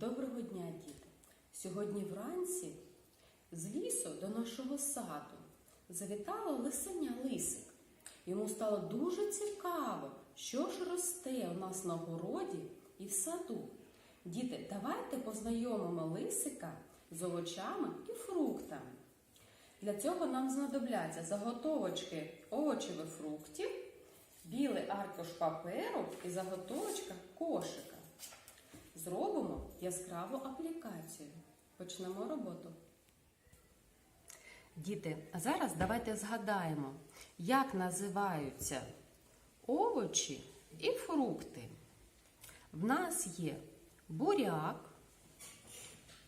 Доброго дня, діти! Сьогодні вранці з лісу до нашого саду завітало лисеня лисик. Йому стало дуже цікаво, що ж росте у нас на городі і в саду. Діти, давайте познайомимо лисика з овочами і фруктами. Для цього нам знадобляться заготовочки овочевих фруктів, білий аркуш паперу і заготовочка кошика. Зробимо яскраву аплікацію. Почнемо роботу. Діти, а зараз давайте згадаємо, як називаються овочі і фрукти. В нас є буряк,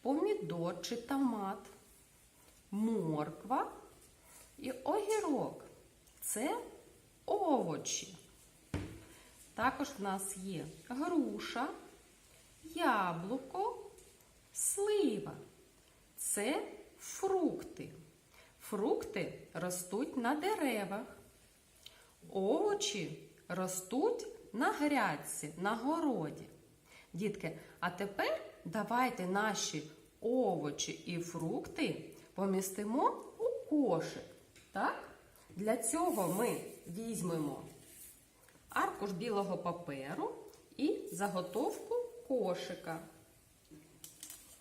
помідор чи томат, морква і огірок. Це овочі. Також в нас є груша, яблуко, слива. Це фрукти. Фрукти ростуть на деревах. Овочі ростуть на грядці, на городі. Дітки, а тепер давайте наші овочі і фрукти помістимо у кошик. Так? Для цього ми візьмемо аркуш білого паперу і заготовку кошика.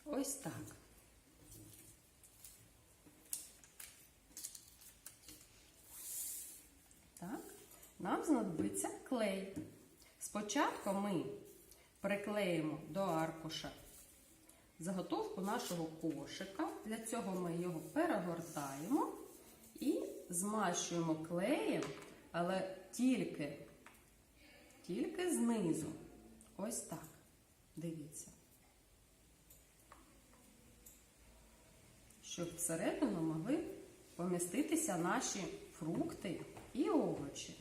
Ось так. Так, нам знадобиться клей. Спочатку ми приклеїмо до аркуша заготовку нашого кошика. Для цього ми його перегортаємо і змащуємо клеєм, але тільки, тільки знизу. Ось так. Дивіться. Щоб всередину могли поміститися наші фрукти і овочі.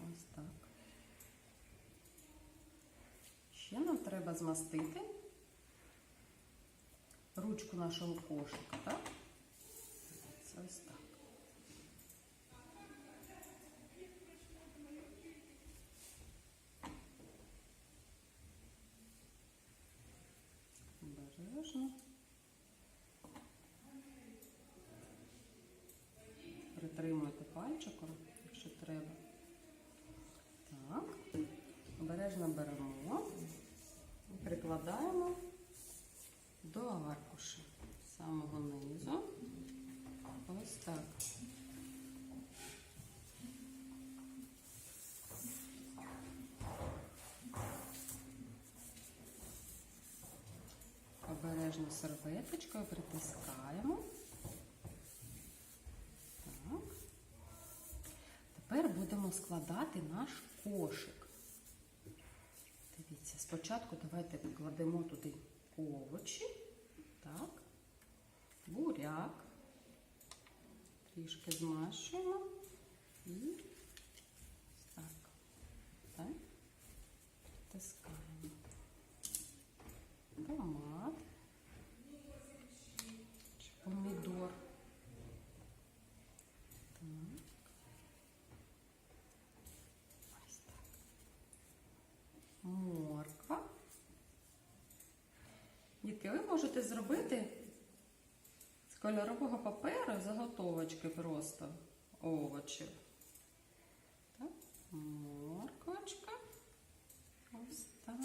Ось так. Ще нам треба змастити ручку нашого кошика, так? Це ось так. Обережно. Притримуйте пальчиком, якщо треба. Так, обережно беремо прикладаємо до аркуша з самого низу. Ось так. Обережно серветочкою притискаємо. Так. Тепер будемо складати наш кошик. Дивіться, спочатку давайте покладемо туди овочі. Так, буряк. Трішки змащуємо і ось так. Так, притискаємо. Томат. Можете зробити з кольорового паперу заготовочки просто овочів. Так, морквочка. Ось так.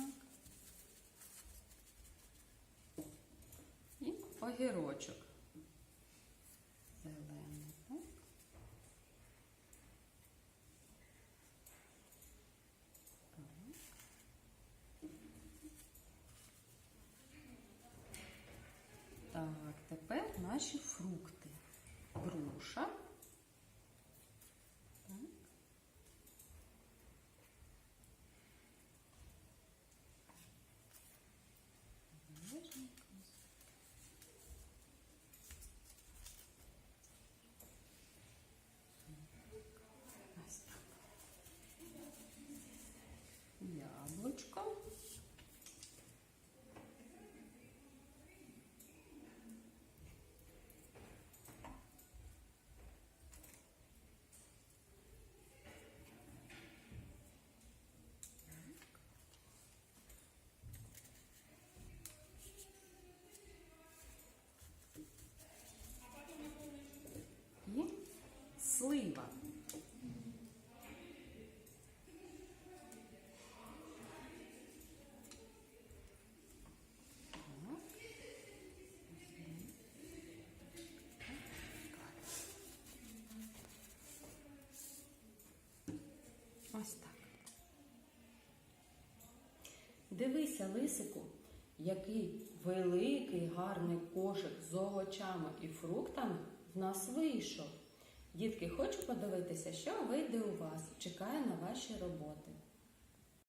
І огірочок. Зелений, так? Так, тепер наші фрукти. Груша. Так. Обережненько. Ось так. Яблучко. Ось так. Дивися, лисику, який великий гарний кошик з овочами і фруктами в нас вийшов. Дітки, хочу подивитися, що вийде у вас. Чекаю на ваші роботи.